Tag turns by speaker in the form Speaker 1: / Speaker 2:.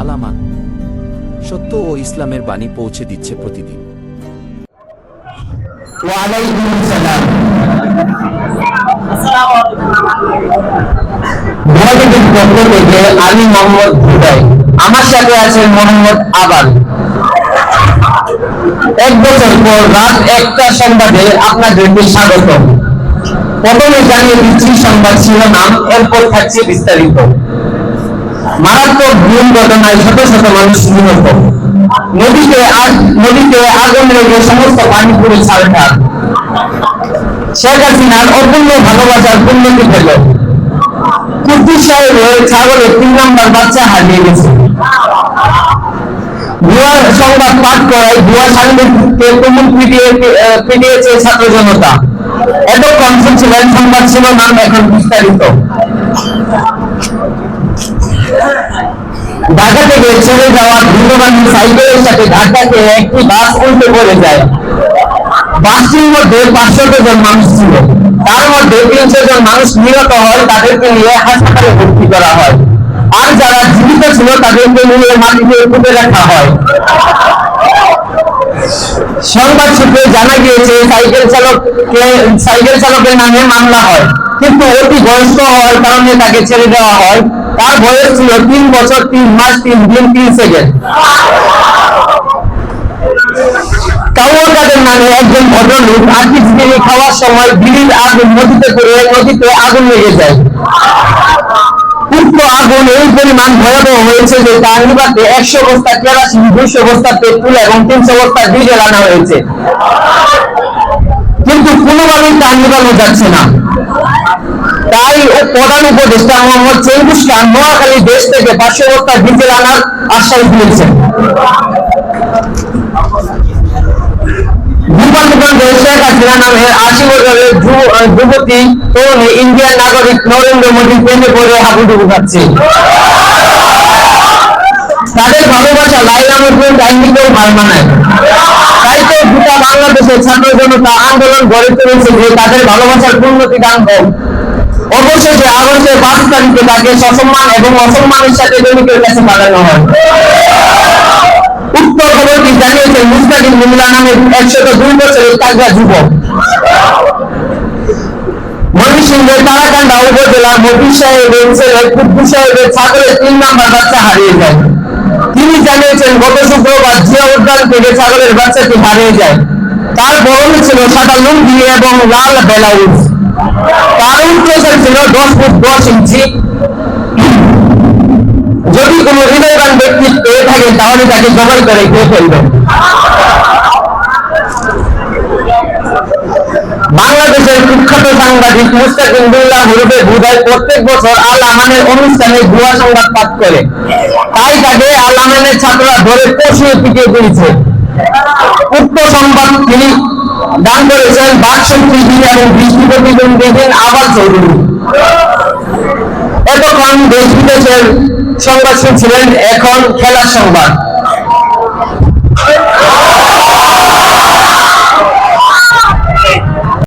Speaker 1: আলামান সত্য ও ইসলামের বাণী পৌঁছে দিচ্ছে প্রতিদিন।
Speaker 2: আমি আমার সাথে আছেন মোহাম্মদ আবাল। এক বছর পর রাত একটা সংবাদে আপনাদেরকে স্বাগত প্রথমে জানিয়ে দিচ্ছি, সংবাদ শিরোনাম এরপর থাকছে বিস্তারিত। মারাত্মক ভুল ঘটনায় শত শত মানুষ নিহত। নদীতে নদীতে আগুন লেগে সমস্ত পানি পুরে ছাড়খার শেখ হাসিনার অপূর্ণ ভালোবাসার পূর্ণতি পেল। কুদ্দুস সাহেবের ছাগলের তিন নম্বর বাচ্চা হারিয়ে গেছে। ভুয়া সংবাদ পাঠ করায় ভুয়া সাংবাদিককে তুমুল পিটিয়ে পিটিয়েছে ছাত্র জনতা। এতক্ষণ শুনছিলেন, সংবাদ শিরোনাম এখন বিস্তারিত। ঢাকা থেকে ছেড়ে যাওয়া সাইকেলের সাথে একটি বাস উল্টে পড়ে যায়। বাসটির মধ্যে পাঁচশত জন মানুষ ছিল। তার মধ্যে তিনশো জন মানুষ নিহত হয়, তাদেরকে নিয়ে হাসপাতালে ভর্তি করা হয়। আর যারা জীবিত ছিল, তাদেরকে নিয়ে মাটিতে রাখা হয়। সংবাদ সূত্রে জানা গিয়েছে, সাইকেল চালককে, সাইকেল চালকের নামে মামলা হয়। কিন্তু অতি বয়স্ক হওয়ার কারণে তাকে ছেড়ে দেওয়া হয়। তার বয়স ছিল তিন বছর, তিন মাস, তিন দিন, তিন সেকেন্ড। খাওয়ার সময় আগুন নদীতে আগুন আগুন হয়েছে যে তা নিবাতে একশো বস্তা কেরাসিন, দুইশো বস্তা পেট্রোল এবং তিনশো বস্তা ডিজেল আনা হয়েছে। কোনোভাবেই তা নিবানো না। তাই ও প্রধান উপদেষ্টা মোহাম্মদ চৌধুরী খান নোয়াখালী দেশ থেকে পাঁচশো বস্তা ডিজেল আনার আশ্বাস দিয়েছেন। ইন্ডিয়ান নাগরিক নরেন্দ্র মোদী প্রেমে পড়ে হাবুডুবু খাচ্ছে। তাদের ভালোবাসা লাইলা মুসলিম ডাইনিকেও হার মানায় গোটা বাংলাদেশের ছাত্র জনতা আন্দোলন গড়ে তুলেছে যে তাদের ভালোবাসার পূর্ণতি দান হোক। অবশেষে আগস্টের পাঁচ তারিখে তাকে সসম্মান এবং অসম্মানের সাথে জমিকের কাছে পাঠানো হয়। উক্ত খবরটি জানিয়েছেন মুস্তাকিম মিল্লা নামে একশত দুই বছরের তাজা যুবক। ময়মনসিংহের তারাকান্দা উপজেলা মফিজ সাহেবের ছেলে কুদ্দু সাহেবের ছাগলের তিন নাম্বার বাচ্চা হারিয়ে যায়। তিনি জানিয়েছেন, গত শুক্রবার জিয়া উদ্যান থেকে ছাগলের বাচ্চাটি হারিয়ে যায়। তার বরণ ছিল সাদা লুঙ্গি এবং লাল ব্লাউজ। তার উচ্চতা ছিল দশ ফুট দশ ইঞ্চি। যদি কোনো হৃদয়বান ব্যক্তি পেয়ে থাকে, তাহলে তাকে জবাই করে খেয়ে ফেলবেন। বাংলাদেশের কুখ্যাত সাংবাদিক মুস্তাকিম বিল্লাহ বুধায় প্রত্যেক বছর আল আমানের অনুষ্ঠানে ভুয়া সংবাদ পাঠ করে। তাই তাকে আল আমানের ছাত্ররা ধরে কষিয়ে পিটিয়ে দিয়েছে উক্ত সংবাদ তিনি দান করেছেন বাকশক্তি এবং দৃষ্টি প্রতিদ্বন্দ্বীদের আবার চৌধুরী। এতক্ষণ দেশ বিদেশের সংবাদ শুনছিলেন এখন খেলার সংবাদ।